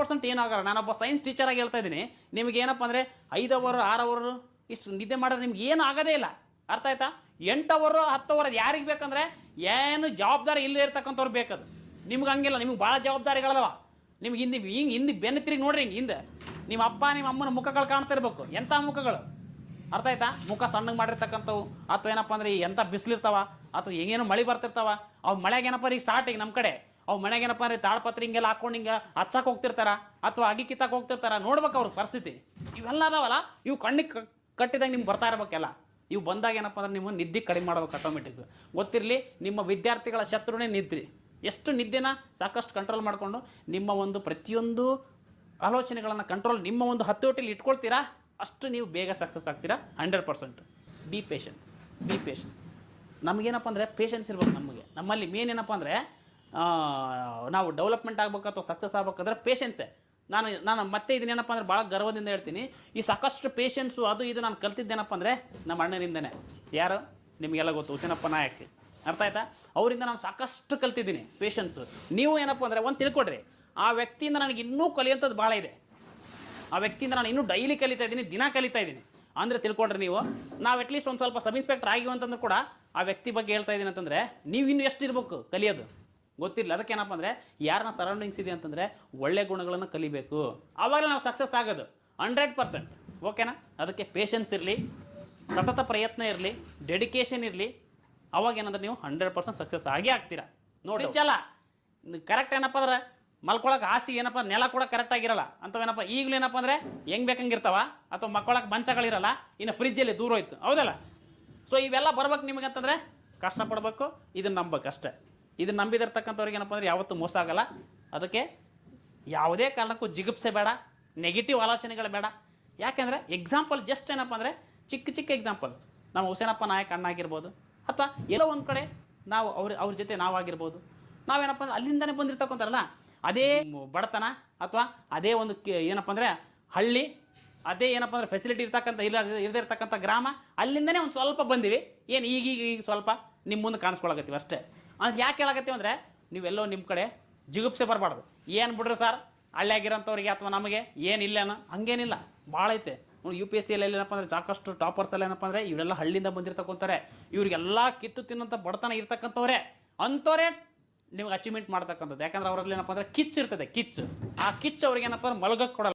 Percent ಏನಾಗಲ್ಲ. ನಾನೊಬ್ಬ science teacher ಆಗಿ ಹೇಳ್ತಾ ಇದ್ದೀನಿ. ನಿಮ್ಗೆ ಏನಪ್ಪ ಅಂದರೆ ಐದು ಅವರು, ಆರು ಅವರು ಇಷ್ಟು ನಿದ್ದೆ ಮಾಡಿದ್ರೆ ನಿಮ್ಗೆ ಏನು ಆಗೋದೇ ಇಲ್ಲ. ಅರ್ಥ ಆಯ್ತಾ? ಎಂಟು ಅವರು, ಹತ್ತು ಅವರ್ ಯಾರಿಗೆ ಬೇಕಂದ್ರೆ ಏನು ಜವಾಬ್ದಾರಿ ಇಲ್ಲದೆ ಇರ್ತಕ್ಕಂಥವ್ರು ಬೇಕದು. ನಿಮ್ಗೆ ಹಂಗಿಲ್ಲ, ನಿಮ್ಗೆ ಭಾಳ ಜವಾಬ್ದಾರಿಗಳದವ. ನಿಮ್ಗೆ ಹಿಂದೆ, ಹಿಂಗೆ ಹಿಂದೆ ಬೆನ್ನು ತಿರುಗಿ ನೋಡ್ರಿ ಹಿಂಗೆ ಹಿಂದೆ. ನಿಮ್ಮ ಅಪ್ಪ ನಿಮ್ಮ ಅಮ್ಮನ ಮುಖಗಳು ಕಾಣ್ತಾ ಇರ್ಬೇಕು. ಎಂಥ ಮುಖಗಳು? ಅರ್ಥ ಆಯ್ತಾ? ಮುಖ ಸಣ್ಣಗೆ ಮಾಡಿರ್ತಕ್ಕಂಥವು. ಅಥವಾ ಏನಪ್ಪ ಅಂದರೆ ಎಂಥ ಬಿಸಿಲಿರ್ತಾವ, ಅಥವಾ ಹೆಂಗೇನೋ ಮಳೆ ಬರ್ತಿರ್ತಾವ. ಅವು ಮಳೆಗೆ ಏನಪ್ಪ ರೀ ಸ್ಟಾರ್ಟಿಂಗ್ ನಮ್ಮ ಕಡೆ? ಅವು ಮನೆಗೆ ಏನಪ್ಪ ಅಂದ್ರೆ ತಾಳ್ಪತ್ರ ಹಿಂಗೆಲ್ಲ ಹಾಕೊಂಡು ಹಿಂಗೆ ಹಚ್ಚಕ್ಕೆ ಹೋಗ್ತಿರ್ತಾರ ಅಥವಾ ಅಗಿ ಕಿತ್ತಕ್ ಹೋಗ್ತಿರ್ತಾರ, ನೋಡ್ಬೇಕು ಅವ್ರ ಪರಿಸ್ಥಿತಿ. ಇವೆಲ್ಲ ಅದಾವಲ್ಲ, ಇವು ಕಣ್ಣಿಗೆ ಕಟ್ಟಿದಾಗ ನಿಮ್ಗೆ ಬರ್ತಾ ಇರ್ಬೇಕಲ್ಲ. ಇವು ಬಂದಾಗ ಏನಪ್ಪ ಅಂದ್ರೆ ನಿಮ್ಮ ನಿದ್ದೆ ಕಡಿಮೆ ಮಾಡ್ಬೇಕು ಆಟೋಮೆಟಿಕ್ ಗೊತ್ತಿರಲಿ, ನಿಮ್ಮ ವಿದ್ಯಾರ್ಥಿಗಳ ಶತ್ರುನೇ ನಿದ್ರಿ. ಎಷ್ಟು ನಿದ್ದೆನ ಸಾಕಷ್ಟು ಕಂಟ್ರೋಲ್ ಮಾಡಿಕೊಂಡು ನಿಮ್ಮ ಒಂದು ಪ್ರತಿಯೊಂದು ಆಲೋಚನೆಗಳನ್ನು ಕಂಟ್ರೋಲ್ ನಿಮ್ಮ ಒಂದು ಹತೋಟಿಲಿ ಇಟ್ಕೊಳ್ತೀರಾ? ಅಷ್ಟು ನೀವು ಬೇಗ ಸಕ್ಸಸ್ ಆಗ್ತೀರಾ. Hundred percent be patience be patience ನಮಗೇನಪ್ಪ ಅಂದರೆ ಪೇಷನ್ಸ್ ಇರ್ಬೇಕು ನಮಗೆ. ನಮ್ಮಲ್ಲಿ ಮೇನ್ ಏನಪ್ಪ ಅಂದರೆ ನಾವು ಡೆವಲಪ್ಮೆಂಟ್ ಆಗ್ಬೇಕು ಅಥವಾ ಸಕ್ಸಸ್ ಆಗ್ಬೇಕಂದ್ರೆ ಪೇಷನ್ಸೇ ನಾನು ನಾನು ಮತ್ತೆ ಇದನ್ನೇನಪ್ಪ ಅಂದ್ರೆ ಭಾಳ ಗರ್ವದಿಂದ ಹೇಳ್ತೀನಿ. ಈ ಸಾಕಷ್ಟು ಪೇಷನ್ಸು ಅದು ಇದು ನಾನು ಕಲ್ತಿದ್ದೇನಪ್ಪ ಅಂದರೆ ನಮ್ಮ ಅಣ್ಣನಿಂದನೇ. ಯಾರು? ನಿಮಗೆಲ್ಲ ಗೊತ್ತು ಹುಸೇನಪ್ಪ ನಾಯಕ್. ಅರ್ಥ ಆಯ್ತಾ? ಅವರಿಂದ ನಾನು ಸಾಕಷ್ಟು ಕಲ್ತಿದ್ದೀನಿ ಪೇಷನ್ಸು ನೀವು ಏನಪ್ಪ ಅಂದರೆ ಒಂದು ತಿಳ್ಕೊಡ್ರಿ. ಆ ವ್ಯಕ್ತಿಯಿಂದ ನನಗೆ ಇನ್ನೂ ಕಲಿಯೋಂಥದ್ದು ಭಾಳ ಇದೆ. ಆ ವ್ಯಕ್ತಿಯಿಂದ ನಾನು ಇನ್ನೂ ಡೈಲಿ ಕಲಿತಾ ಇದ್ದೀನಿ, ದಿನ ಕಲಿತಾ ಇದ್ದೀನಿ. ಅಂದರೆ ತಿಳ್ಕೊಡ್ರಿ ನೀವು, ನಾವು ಅಟ್ಲೀಸ್ಟ್ ಒಂದು ಸ್ವಲ್ಪ ಸಬ್ ಇನ್ಸ್ಪೆಕ್ಟರ್ ಆಗಿವಂತಂದ್ರೆ ಕೂಡ ಆ ವ್ಯಕ್ತಿ ಬಗ್ಗೆ ಹೇಳ್ತಾ ಇದ್ದೀನಿ ಅಂತಂದರೆ ನೀವು ಇನ್ನೂ ಎಷ್ಟು ಇರಬೇಕು ಕಲಿಯೋದು? ಗೊತ್ತಿಲ್ಲ ಅದಕ್ಕೆ ಏನಪ್ಪ ಅಂದರೆ ಯಾರನ್ನ ಸರೌಂಡಿಂಗ್ಸ್ ಇದೆ ಅಂತಂದರೆ ಒಳ್ಳೆ ಗುಣಗಳನ್ನು ಕಲಿಬೇಕು. ಆವಾಗಲೇ ನಾವು ಸಕ್ಸಸ್ ಆಗೋದು. ಹಂಡ್ರೆಡ್ ಪರ್ಸೆಂಟ್ ಓಕೆನಾ ಅದಕ್ಕೆ ಪೇಷನ್ಸ್ ಇರಲಿ ಸತತ ಪ್ರಯತ್ನ ಇರಲಿ ಡೆಡಿಕೇಶನ್ ಇರಲಿ. ಅವಾಗ ಏನಂದ್ರೆ ನೀವು ಹಂಡ್ರೆಡ್ ಪರ್ಸೆಂಟ್ ಸಕ್ಸಸ್ ಆಗೇ ಆಗ್ತೀರಾ. ನೋಡಿ ಚಲ ಕರೆಕ್ಟ್ ಏನಪ್ಪ ಅಂದ್ರೆ ಮಲ್ಕೊಳಕ್ಕೆ ಆಸಿ ಏನಪ್ಪ ನೆಲ ಕೂಡ ಕರೆಕ್ಟ್ ಆಗಿರಲ್ಲ. ಅಂತವೇನಪ್ಪ ಈಗಲೂ ಏನಪ್ಪ ಅಂದ್ರೆ ಹೆಂಗ್ ಬೇಕಂಗಿರ್ತಾವ? ಅಥವಾ ಮಕ್ಕೊಳಕ್ಕೆ ಮಂಚಗಳಿರಲ್ಲ ಇನ್ನು ಫ್ರಿಜ್ಜಲ್ಲಿ ದೂರ ಹೋಯ್ತು. ಹೌದಲ್ಲ? ಸೊ ಇವೆಲ್ಲ ಬರ್ಬೇಕು ನಿಮಗೆ ಅಂತಂದ್ರೆ ಕಷ್ಟಪಡ್ಬೇಕು ಇದನ್ನ ನಂಬಬೇಕು ಅಷ್ಟೇ ಇದನ್ನ ನಂಬಿದಿರ್ತಕ್ಕಂಥವ್ರಿಗೆ ಏನಪ್ಪ ಅಂದ್ರೆ ಯಾವತ್ತೂ ಮೋಸ ಆಗಲ್ಲ. ಅದಕ್ಕೆ ಯಾವುದೇ ಕಾರಣಕ್ಕೂ ಜಿಗುಪ್ಸೆ ಬೇಡ ನೆಗೆಟಿವ್ ಆಲೋಚನೆಗಳು ಬೇಡ. ಯಾಕೆಂದರೆ ಎಕ್ಸಾಂಪಲ್ ಜಸ್ಟ್ ಏನಪ್ಪ ಅಂದರೆ ಚಿಕ್ಕ ಚಿಕ್ಕ ಎಕ್ಸಾಂಪಲ್ಸ್ ನಮ್ಮ ಹುಸೇನಪ್ಪ ನಾಯಕ್ ಅಣ್ಣ ಆಗಿರ್ಬೋದು ಅಥವಾ ಎಲ್ಲೋ ಒಂದು ಕಡೆ ನಾವು ಅವ್ರ ಅವ್ರ ಜೊತೆ ನಾವಾಗಿರ್ಬೋದು. ನಾವೇನಪ್ಪ ಅಂದ್ರೆ ಅಲ್ಲಿಂದನೇ ಬಂದಿರ್ತಕ್ಕಂಥಾರಲ್ಲ ಅದೇ ಬಡತನ, ಅಥವಾ ಅದೇ ಒಂದು ಏನಪ್ಪ ಅಂದರೆ ಹಳ್ಳಿ, ಅದೇ ಏನಪ್ಪ ಅಂದರೆ ಫೆಸಿಲಿಟಿ ಇರ್ತಕ್ಕಂಥ, ಇಲ್ಲ ಇರದಿರ್ತಕ್ಕಂಥ ಗ್ರಾಮ, ಅಲ್ಲಿಂದನೇ ಒಂದು ಸ್ವಲ್ಪ ಬಂದಿವಿ. ಏನು ಈಗೀಗ, ಈಗ ಸ್ವಲ್ಪ ನಿಮ್ಮ ಮುಂದೆ ಕಾಣಿಸ್ಕೊಳಕತ್ತೀವಿ ಅಷ್ಟೇ. ಅಂದ್ರೆ ಯಾಕೆ ಹೇಳಕತ್ತೀವಿ ಅಂದರೆ, ನೀವೆಲ್ಲೋ ನಿಮ್ಮ ಕಡೆ ಜಿಗುಪ್ಸೆ ಬರಬಾರ್ದು. ಏನು ಬಿಡ್ರಿ ಸರ್? ಹಳ್ಳಿಯಾಗಿರೋಂಥವ್ರಿಗೆ ಅಥವಾ ನಮಗೆ ಏನಿಲ್ಲ ಹಂಗೇನಿಲ್ಲ. ಭಾಳ ಐತೆ. ಯು ಪಿ ಎಸ್ ಸಿ ಅಲ್ಲಿ ಏನಪ್ಪ ಅಂದರೆ ಸಾಕಷ್ಟು ಟಾಪರ್ಸ್ ಎಲ್ಲ ಏನಪ್ಪ ಅಂದರೆ ಇವರೆಲ್ಲ ಹಳ್ಳಿಯಿಂದ ಬಂದಿರ್ತಕ್ಕಂಥವ್ರೆ. ಇವರಿಗೆಲ್ಲ ಕಿತ್ತು ತಿನ್ನೋಂಥ ಬಡತನ ಇರ್ತಕ್ಕಂಥವ್ರೆ. ಅಂಥವ್ರೆ ನಿಮ್ಗೆ ಅಚೀವ್ಮೆಂಟ್ ಮಾಡ್ತಕ್ಕಂಥದ್ದು. ಯಾಕಂದ್ರೆ ಅವರಲ್ಲಿ ಏನಪ್ಪ ಅಂದರೆ ಕಿಚ್ಚು ಇರ್ತದೆ, ಕಿಚ್ಚು. ಆ ಕಿಚ್ಚು ಅವ್ರಿಗೆ ಏನಪ್ಪ ಅಂದ್ರೆ ಮಲಗಕ್ಕೆ ಕೊಡಲ್ಲ.